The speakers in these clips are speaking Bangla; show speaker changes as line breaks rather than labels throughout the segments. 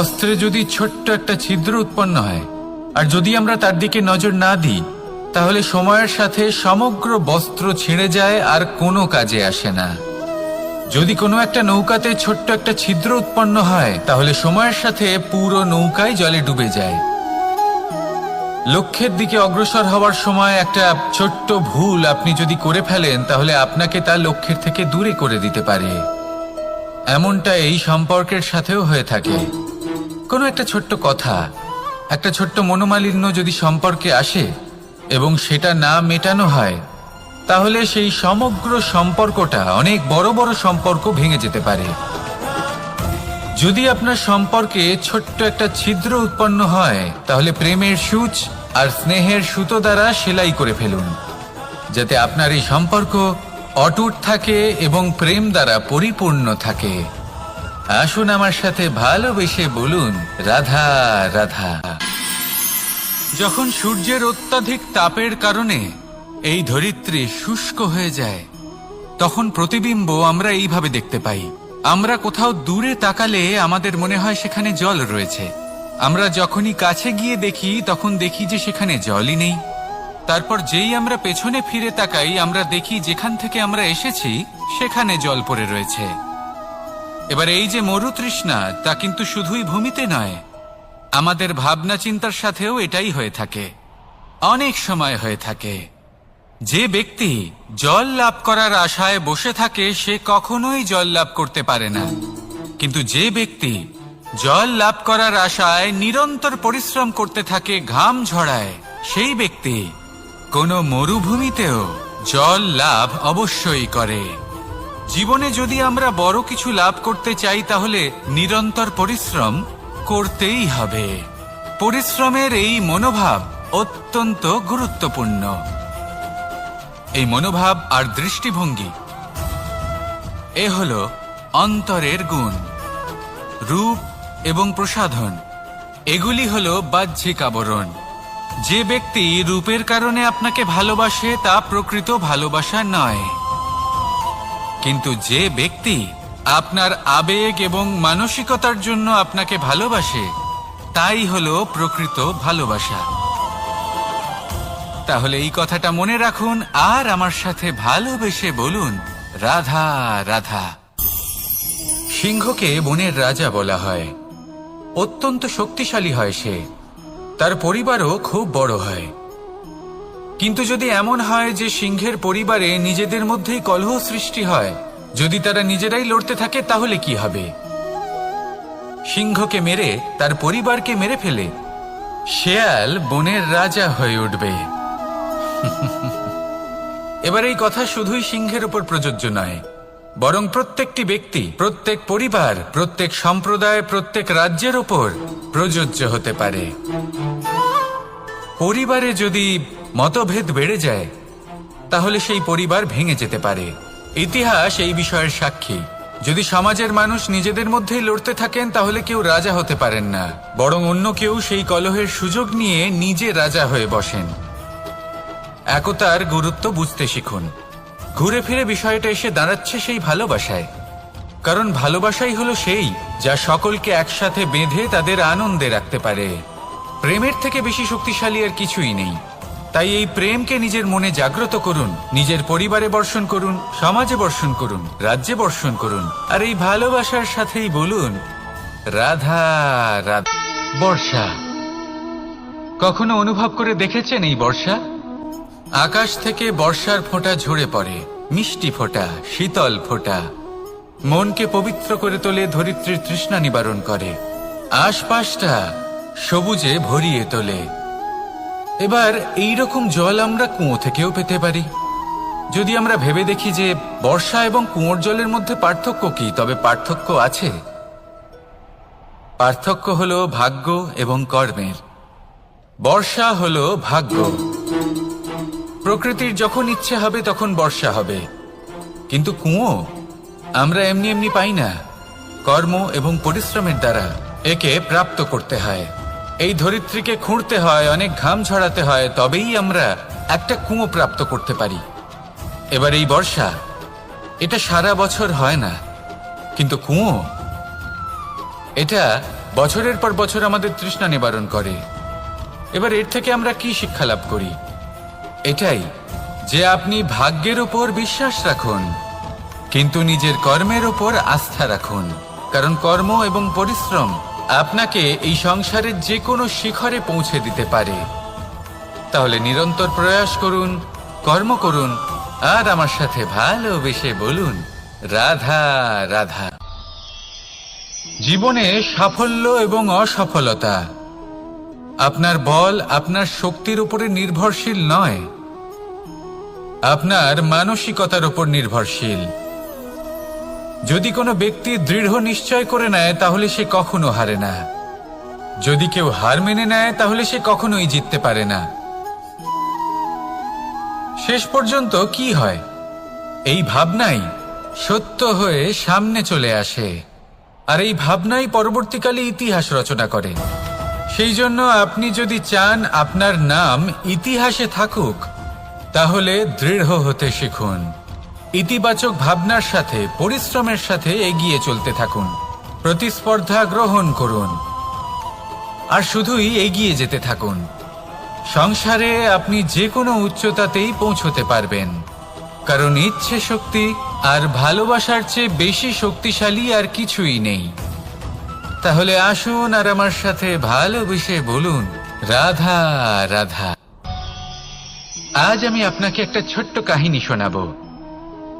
বস্ত্রে যদি ছোট্ট একটা ছিদ্র উৎপন্ন হয়, আর যদি আমরা তার দিকে নজর না দিই, তাহলে সময়ের সাথে সমগ্র বস্ত্র ছিঁড়ে যায় আর কোনো কাজে আসে না। যদি কোনো একটা নৌকাতে ছোট্ট একটা ছিদ্র উৎপন্ন হয়, তাহলে সময়ের সাথে পুরো নৌকাই জলে ডুবে যায়। লক্ষ্যের দিকে অগ্রসর হওয়ার সময় একটা ছোট্ট ভুল আপনি যদি করে ফেলেন, তাহলে আপনাকে তা লক্ষ্যের থেকে দূরে করে দিতে পারে। এমনটা এই সম্পর্কের সাথেও হয়ে থাকে। কোনো একটা ছোট্ট কথা, একটা ছোট্ট মনোমালিন্য যদি সম্পর্কে আসে এবং সেটা না মেটানো হয়, তাহলে সেই সমগ্র সম্পর্কটা অনেক বড় বড় সম্পর্ক ভেঙে যেতে পারে। যদি আপনার সম্পর্কে ছোট্ট একটা ছিদ্র উৎপন্ন হয়, তাহলে প্রেমের সূচ আর স্নেহের সুতো দ্বারা সেলাই করে ফেলুন, যাতে আপনার এই সম্পর্ক অটুট থাকে এবং প্রেম দ্বারা পরিপূর্ণ থাকে। আসুন আমার সাথে ভালোবেসে বলুন, রাধা রাধা। যখন সূর্যের অত্যাধিক তাপের কারণে এই ধরিত্রী শুষ্ক হয়ে যায়, তখন প্রতিবিম্ব আমরা এইভাবে দেখতে পাই। আমরা কোথাও দূরে তাকালে আমাদের মনে হয় সেখানে জল রয়েছে। আমরা যখনই কাছে গিয়ে দেখি, তখন দেখি যে সেখানে জলই নেই। তারপর যেই আমরা পেছনে ফিরে তাকাই, আমরা দেখি যেখান থেকে আমরা এসেছি, সেখানে জল পড়ে রয়েছে। এবার এই যে মরুতৃষ্ণা, তা কিন্তু শুধুই ভূমিতে নয়, আমাদের ভাবনা চিন্তার সাথেও এটাই হয়ে থাকে, অনেক সময় হয়ে থাকে। যে ব্যক্তি জল লাভ করার আশায় বসে থাকে, সে কখনোই জল লাভ করতে পারে না। কিন্তু যে ব্যক্তি জল লাভ করার আশায় নিরন্তর পরিশ্রম করতে থাকে, ঘাম ঝড়ায় সেই ব্যক্তি কোনো মরুভূমিতেও জল লাভ অবশ্যই করে। জীবনে যদি আমরা বড় কিছু লাভ করতে চাই, তাহলে নিরন্তর পরিশ্রম করতেই হবে। পরিশ্রমের এই মনোভাব অত্যন্ত গুরুত্বপূর্ণ। এই মনোভাব আর দৃষ্টিভঙ্গি, এ হল অন্তরের গুণ, রূপ এবং প্রসাধন। এগুলি হল বাহ্যিক আবরণ। যে ব্যক্তি রূপের কারণে আপনাকে ভালোবাসে, তা প্রকৃত ভালোবাসা নয়। কিন্তু যে ব্যক্তি আপনার আবেগ এবং মানসিকতার জন্য আপনাকে ভালোবাসে, তাই হলো প্রকৃত ভালোবাসা। তাহলে এই কথাটা মনে রাখুন আর আমার সাথে ভালোবেসে বলুন, রাধা রাধা। সিংহকে বনের রাজা বলা হয়। অত্যন্ত শক্তিশালী হয় সে। তার পরিবারও খুব বড় হয়। কিন্তু যদি এমন হয় যে সিংহের পরিবারে নিজেদের মধ্যেই কলহ সৃষ্টি হয়, যদি তারা নিজেরাই লড়তে থাকে, তাহলে কি হবে? সিংহকে মেরে, তার পরিবারকে মেরে ফেলে। শেয়াল বনের রাজা হয়ে উঠবে। এবার এই কথা শুধুই সিংহের উপর প্রযোজ্য নয়, বরং প্রত্যেকটি ব্যক্তি, প্রত্যেক পরিবার, প্রত্যেক সম্প্রদায়, প্রত্যেক রাজ্যের ওপর প্রযোজ্য হতে পারে। পরিবারে যদি মতভেদ বেড়ে যায়, তাহলে সেই পরিবার ভেঙে যেতে পারে। ইতিহাস এই বিষয়ের সাক্ষী। যদি সমাজের মানুষ নিজেদের মধ্যেই লড়তে থাকেন, তাহলে কেউ রাজা হতে পারেন না। বরং অন্য কেউ সেই কলহের সুযোগ নিয়ে নিজে রাজা হয়ে বসেন। একতার গুরুত্ব বুঝতে শিখুন। ঘুরে ফিরে বিষয়টা এসে দাঁড়াচ্ছে সেই ভালোবাসায়। কারণ ভালোবাসাই হলো সেই, যা সকলকে একসাথে বেঁধে তাদের আনন্দে রাখতে পারে। প্রেমের থেকে বেশি শক্তিশালী আর কিছুই নেই। তাই এই প্রেমকে নিজের মনে জাগ্রত করুন, নিজের পরিবারে বর্ষণ করুন, সমাজে বর্ষণ করুন, রাজ্যে বর্ষণ করুন, আর এই ভালোবাসার সাথেই বলুন, রাধা রাধা। বর্ষা, কখনো অনুভব করে দেখেছেন এই বর্ষা? আকাশ থেকে বর্ষার ফোঁটা ঝরে পড়ে, মিষ্টি ফোঁটা, শীতল ফোঁটা। মনকে পবিত্র করে তোলে, ধরিত্রীর তৃষ্ণা নিবারণ করে। আশপাশটা সবুজে ভরিয়ে তোলে। এবার এই রকম জল আমরা কুয়ো থেকেও পেতে পারি। যদি আমরা ভেবে দেখি যে বর্ষা এবং কুয়োর জলের মধ্যে পার্থক্য কি, তবে পার্থক্য আছে। পার্থক্য হলো ভাগ্য এবং কর্মের। বর্ষা হলো ভাগ্য। প্রকৃতির যখন ইচ্ছে হবে, তখন বর্ষা হবে। কিন্তু কুয়ো, আমরা এমনি এমনি পাই না। কর্ম এবং পরিশ্রমের দ্বারা একে প্রাপ্ত করতে হয়। এই ধরিত্রীকে খুঁড়তে হয়, অনেক ঘাম ঝরাতে হয়, তবেই আমরা একটা কুঁয়ো প্রাপ্ত করতে পারি। এবার এই বর্ষা, এটা সারা বছর হয় না, কিন্তু কুয়ো, এটা বছরের পর বছর আমাদের তৃষ্ণা নিবারণ করে। এবার এর থেকে আমরা কি শিক্ষা লাভ করি? এটাই যে আপনি ভাগ্যের ওপর বিশ্বাস রাখুন, কিন্তু নিজের কর্মের ওপর আস্থা রাখুন, কারণ কর্ম এবং পরিশ্রম আপনাকে এই সংসারের যে কোনো শিখরে পৌঁছে দিতে পারে। তাহলে নিরন্তর প্রয়াস করুন, কর্ম করুন, আর আমার সাথে ভালোবেসে বলুন, রাধা রাধা। জীবনে সাফল্য এবং অসফলতা আপনার বল, আপনার শক্তির উপরে নির্ভরশীল নয়। আপনার মানসিকতার উপর নির্ভরশীল। যদি কোনো ব্যক্তি দৃঢ় নিশ্চয় করে নেয়, তাহলে সে কখনো হারে না। যদি কেউ হার মেনে নেয়, তাহলে সে কখনোই জিততে পারে না। শেষ পর্যন্ত কি হয়? এই ভাবনাই সত্য হয়ে সামনে চলে আসে। আর এই ভাবনাই পরবর্তীকালে ইতিহাস রচনা করে। সেই জন্য আপনি যদি চান আপনার নাম ইতিহাসে থাকুক, তাহলে দৃঢ় হতে শিখুন। ইতিবাচক ভাবনার সাথে, পরিশ্রমের সাথে এগিয়ে চলতে থাকুন। প্রতিস্পর্ধা গ্রহণ করুন। আর শুধুই এগিয়ে যেতে থাকুন। সংসারে আপনি যে কোনো উচ্চতাতেই পৌঁছতে পারবেন। কারণ ইচ্ছে শক্তি আর ভালোবাসার চেয়ে বেশি শক্তিশালী আর কিছুই নেই। তাহলে আসুন আর আমার সাথে ভালোবেসে বলুন, রাধা রাধা। আজ আমি আপনাকে একটা ছোট্ট কাহিনী শোনাবো।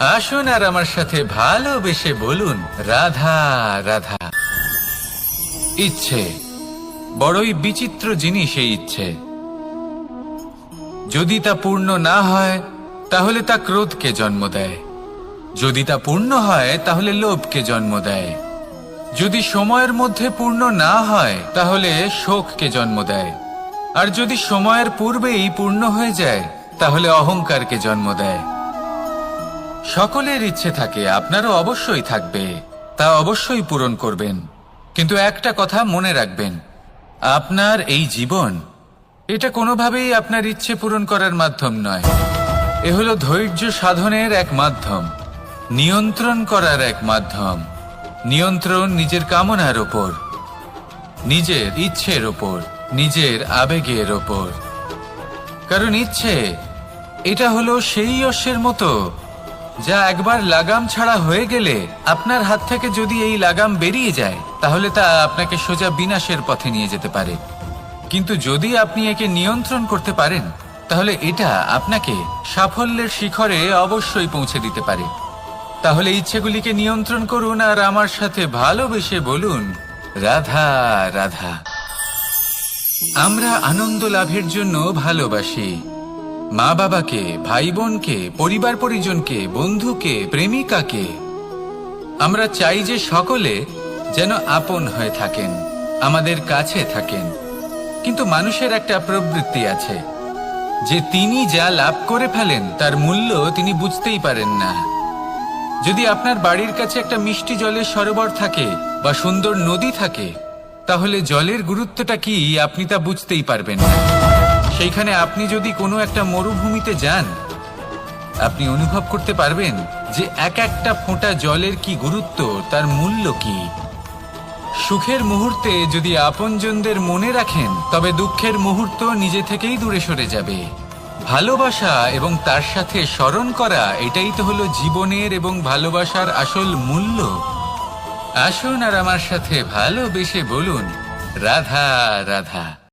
আসুন আর আমার সাথে ভালোবেসে বলুন, রাধা রাধা। ইচ্ছে। বড়ই বিচিত্র জিনিস এই ইচ্ছে। যদি তা পূর্ণ না হয়, তাহলে তা ক্রোধকে জন্ম দেয়। যদি তা পূর্ণ হয়, তাহলে লোভকে জন্ম দেয়। যদি সময়ের মধ্যে পূর্ণ না হয়, তাহলে শোককে জন্ম দেয়। আর যদি সময়ের পূর্বেই পূর্ণ হয়ে যায়, তাহলে অহংকারকে জন্ম দেয়। সকলের ইচ্ছে থাকে, আপনারও অবশ্যই থাকবে। তা অবশ্যই পূরণ করবেন। কিন্তু একটা কথা মনে রাখবেন, আপনার এই জীবন, এটা কোনোভাবেই আপনার ইচ্ছে পূরণ করার মাধ্যম নয়। এ হলো ধৈর্য সাধনের এক মাধ্যম, নিয়ন্ত্রণ করার এক মাধ্যম, নিয়ন্ত্রণ নিজের কামনার ওপর, নিজের ইচ্ছের ওপর, নিজের আবেগের ওপর। কারণ ইচ্ছে, এটা হলো সেই অশ্বের মতো। যা একবার লাগাম ছাড়া হয়ে গেলে আপনার হাত থেকে যদি এই লাগাম বেরিয়ে যায়, তাহলে তা আপনাকে সোজা বিনাশের পথে নিয়ে যেতে পারে। কিন্তু যদি আপনি একে নিয়ন্ত্রণ করতে পারেন, তাহলে এটা আপনাকে সাফল্যের শিখরে অবশ্যই পৌঁছে দিতে পারে। তাহলে ইচ্ছেগুলিকে নিয়ন্ত্রণ করুন আর আমার সাথে ভালোবেসে বলুন, রাধা রাধা। আমরা আনন্দ লাভের জন্য ভালোবাসি। মা বাবাকে ভাই বোনকে পরিবার পরিজনকে বন্ধুকে, প্রেমিকাকে, আমরা চাই যে সকলে যেন আপন হয়ে থাকেন, আমাদের কাছে থাকেন। কিন্তু মানুষের একটা প্রবৃত্তি আছে, যে তিনি যা লাভ করে ফেলেন, তার মূল্য তিনি বুঝতেই পারেন না। যদি আপনার বাড়ির কাছে একটা মিষ্টি জলের সরোবর থাকে বা সুন্দর নদী থাকে, তাহলে জলের গুরুত্বটা কি আপনি তা বুঝতেই পারবেন না। সেইখানে আপনি যদি কোনো একটা মরুভূমিতে যান, আপনি অনুভব করতে পারবেন যে এক একটা ফোঁটা জলের কি গুরুত্ব, তার মূল্য কি। সুখের মুহূর্তে যদি আপনজনদের মনে রাখেন, তবে দুঃখের মুহূর্ত নিজে থেকেই দূরে সরে যাবে। ভালোবাসা এবং তার সাথে স্মরণ করা, এটাই তো হলো জীবনের এবং ভালোবাসার আসল মূল্য। আসুন আর আমার সাথে ভালোবেসে বলুন, রাধা রাধা।